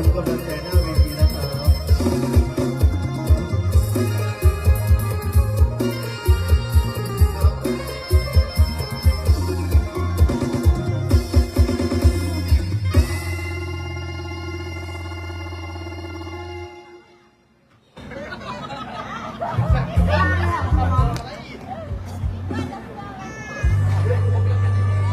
คุณกำลังใจนะ